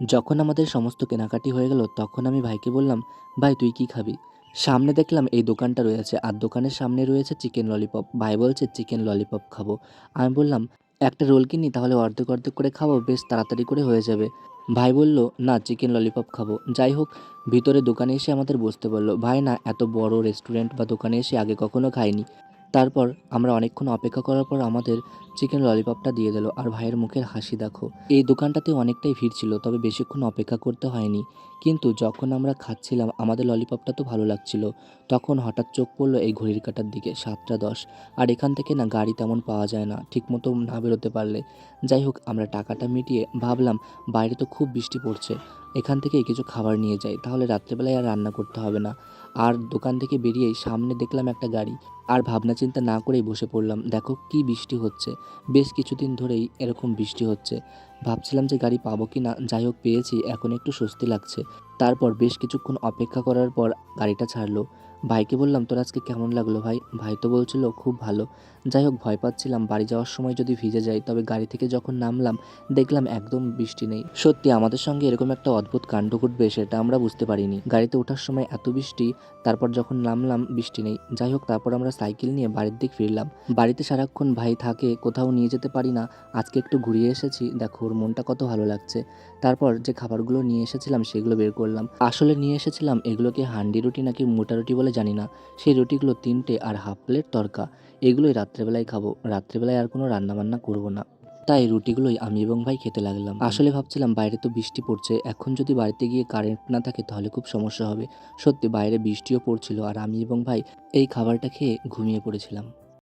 যখন আমাদের সমস্ত কেনাকাটি হয়ে গেল, তখন আমি ভাইকে বললাম, ভাই, তুই কি খাবি? সামনে দেখলাম এই দোকানটা রয়েছে, আর দোকানের সামনে রয়েছে চিকেন ললিপপ। ভাই বলছে, চিকেন ললিপপ খাব। আমি বললাম, একটা রোল কিনি, তাহলে অর্ধেক অর্ধেক করে খাব, বেশ তাড়াতাড়ি করে হয়ে যাবে। ভাই বলল, না, চিকেন ললিপপ খাব। যাই হোক, ভিতরে দোকানে এসে আমাদের বসতে বলল, ভাই না, এত বড় রেস্টুরেন্ট বা দোকানে এসে আগে কখনো খাইনি। তারপর আমরা অনেকক্ষণ অপেক্ষা করার পর আমাদের চিকেন ললিপপটা দিয়ে দিল আর ভাইয়ের মুখের হাসি দেখো। এই দোকানটাতে অনেকটাই ভিড় ছিল, তবে বেশিক্ষণ অপেক্ষা করতে হয়নি। কিন্তু যখন আমরা খাচ্ছিলাম, আমাদের ললিপপটা তো ভালো লাগছিল। তখন হঠাৎ চোখ পড়ল এই ঘড়ির কাটার দিকে, সাতটা দশ। আর এখান থেকে না গাড়ি তেমন পাওয়া যায় না, ঠিকমতো না বেরোতে পারলে। যাই হোক, আমরা টাকাটা মিটিয়ে ভাবলাম, বাইরে তো খুব বৃষ্টি পড়ছে, এখান থেকে কিছু খাবার নিয়ে যাই। তাহলে রাত্রেবেলায় আর রান্না করতে হবে না। আর দোকান থেকে বেরিয়েই সামনে দেখলাম একটা গাড়ি। আর ভাবনা চিন্তা না করেই বসে পড়লাম। দেখো কি বৃষ্টি হচ্ছে। বেশ কিছুদিন ধরেই এরকম বৃষ্টি হচ্ছে। ভাবছিলাম যে গাড়ি পাবো কি না, যাই হোক পেয়েছি, এখন একটু স্বস্তি লাগছে। তারপর বেশ কিছুক্ষণ অপেক্ষা করার পর গাড়িটা ছাড়লো। ভাইকে বললাম, তোর আজকে কেমন লাগল ভাই? ভাই তো বলছিল, খুব ভালো। যাই হোক, ভয় পাচ্ছিলাম, বাড়ি যাওয়ার সময় যদি ভিজে যাই, তবে গাড়ি থেকে যখন নামলাম, দেখলাম একদম বৃষ্টি নেই। সত্যি, আমাদের সঙ্গে এরকম একটা অদ্ভুত কাণ্ড ঘটবে, সেটা আমরা বুঝতে পারিনি। গাড়িতে ওঠার সময় এত বৃষ্টি, তারপর যখন নামলাম, বৃষ্টি নেই। যাই হোক, তারপর আমরা সাইকেল নিয়ে বাড়ির দিক ফিরলাম। বাড়িতে সারাক্ষণ ভাই থাকে, কোথাও নিয়ে যেতে পারি না। আজকে একটু ঘুরিয়ে এসেছি, দেখো। ওর মনটা কত ভালো লাগছে। তারপর যে খাবারগুলো নিয়ে এসেছিলাম সেগুলো বের করলাম। আসলে নিয়ে এসেছিলাম এগুলোকে হান্ডি রুটি নাকি মোটা রুটি বলে জানি না। সেই রুটিগুলো তিনটে আর হাফ প্লেট তরকা। এগুলোই রাত্রেবেলায় খাব। রাত্রেবেলায় আর কোনো রান্নাবান্না করব না। তাই রুটিগুলোই আমি এবং ভাই খেতে লাগলাম। আসলে ভাবছিলাম বাইরে তো বৃষ্টি পড়ছে। এখন যদি বাড়িতে গিয়ে কারেন্ট না থাকে তাহলে খুব সমস্যা হবে। সত্যি বাইরে বৃষ্টিও পড়ছিল আর আমি এবং ভাই এই খাবারটা খেয়ে ঘুমিয়ে পড়েছিলাম।